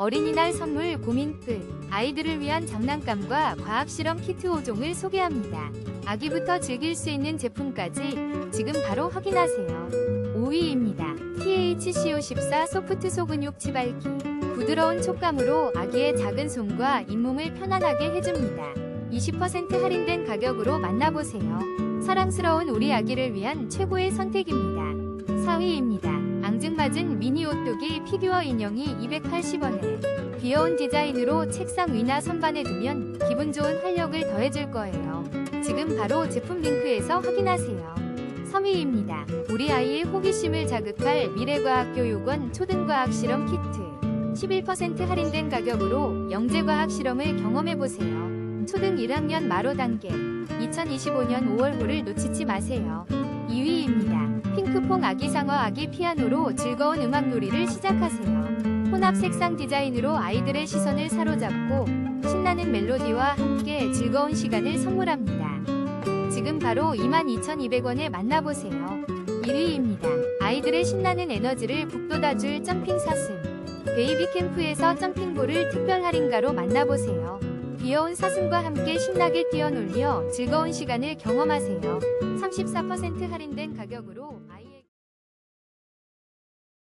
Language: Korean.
어린이날 선물 고민 끝. 아이들을 위한 장난감과 과학실험 키트 5종을 소개합니다. 아기부터 즐길 수 있는 제품까지 지금 바로 확인하세요. 5위입니다. THCO14 소프트 소근육 치발기. 부드러운 촉감으로 아기의 작은 손과 잇몸을 편안하게 해줍니다. 20% 할인된 가격으로 만나보세요. 사랑스러운 우리 아기를 위한 최고의 선택입니다. 4위입니다. 앙증맞은 미니 오뚜기 피규어 인형이 280원에 귀여운 디자인으로 책상 위나 선반에 두면 기분 좋은 활력을 더해줄 거예요. 지금 바로 제품 링크에서 확인하세요. 3위입니다. 우리 아이의 호기심을 자극할 미래과학교육원 초등과학 실험 키트. 11% 할인된 가격으로 영재과학 실험을 경험해보세요. 초등 1학년 마로 단계 2025년 5월호를 놓치지 마세요. 2위입니다. 핑크퐁 아기 상어 아기 피아노로 즐거운 음악 놀이를 시작하세요. 혼합 색상 디자인으로 아이들의 시선을 사로잡고 신나는 멜로디와 함께 즐거운 시간을 선물합니다. 지금 바로 22,200원에 만나보세요. 1위입니다. 아이들의 신나는 에너지를 북돋아줄 점핑 사슴. 베이비 캠프에서 점핑볼을 특별 할인가로 만나보세요. 귀여운 사슴과 함께 신나게 뛰어놀며 즐거운 시간을 경험하세요. 34% 할인된 가격으로 아이-